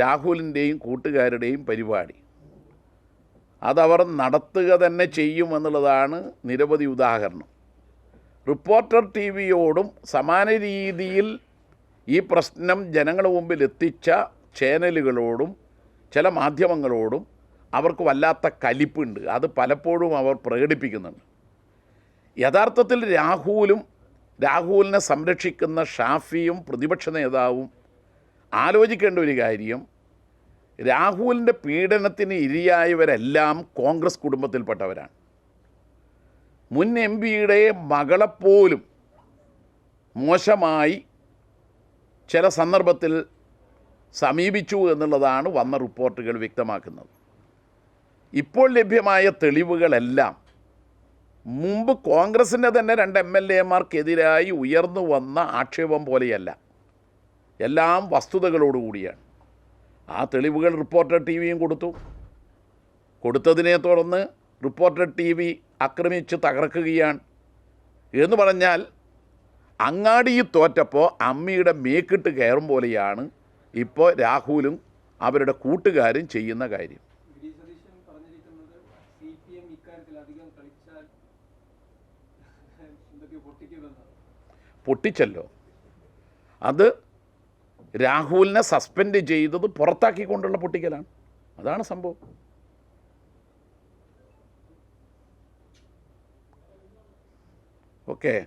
രാഹുലിന്റെയും കൂട്ടുകാരുടെയും പരിപാടി. അതവർ നടത്തുക തന്നെ ചെയ്യുമെന്നുള്ളതാണ് നിരവധി ഉദാഹരണം. റിപ്പോർട്ടർ ടി വിയോടും സമാന രീതിയിൽ ഈ പ്രശ്നം ജനങ്ങളുടെ മുമ്പിൽ എത്തിച്ച ചാനലുകളോടും ചില മാധ്യമങ്ങളോടും അവർക്ക് വല്ലാത്ത കലിപ്പുണ്ട്. അത് പലപ്പോഴും അവർ പ്രകടിപ്പിക്കുന്നുണ്ട്. യഥാർത്ഥത്തിൽ രാഹുലും രാഹുലിനെ സംരക്ഷിക്കുന്ന ഷാഫിയും പ്രതിപക്ഷ നേതാവും ആലോചിക്കേണ്ട ഒരു കാര്യം രാഹുലിന്റെ പീഡനത്തിന് ഇരയായവരെല്ലാം കോൺഗ്രസ് കുടുംബത്തിൽപ്പെട്ടവരാണ്. മുൻ എം പിയുടെ മകളെപ്പോലും മോശമായി ചില സന്ദർഭത്തിൽ സമീപിച്ചു എന്നുള്ളതാണ് വന്ന റിപ്പോർട്ടുകൾ വ്യക്തമാക്കുന്നത്. ഇപ്പോൾ ലഭ്യമായ തെളിവുകളെല്ലാം മുമ്പ് കോൺഗ്രസിന്റെ തന്നെ രണ്ട് എം എൽ എമാർക്കെതിരായി ഉയർന്നു വന്ന ആക്ഷേപം പോലെയല്ല. എല്ലാം വസ്തുതകളോടുകൂടിയാണ്. ആ തെളിവുകൾ റിപ്പോർട്ടർ ടി വിയും കൊടുത്തു. കൊടുത്തതിനെ തുടർന്ന് റിപ്പോർട്ടർ ടി വി ആക്രമിച്ച് തകർക്കുകയാണ്. എന്ന് പറഞ്ഞാൽ അങ്ങാടിയിൽ തോറ്റപ്പോൾ അമ്മിയുടെ മേക്കിട്ട് കയറും പോലെയാണ് ഇപ്പോൾ രാഹുലും അവരുടെ കൂട്ടുകാരും ചെയ്യുന്ന കാര്യം. പൊട്ടിച്ചല്ലോ. അത് രാഹുലിനെ സസ്പെൻഡ് ചെയ്തത് പുറത്താക്കിക്കൊണ്ടുള്ള പൊട്ടിക്കലാണ്. അതാണ് സംഭവം. ഓക്കെ.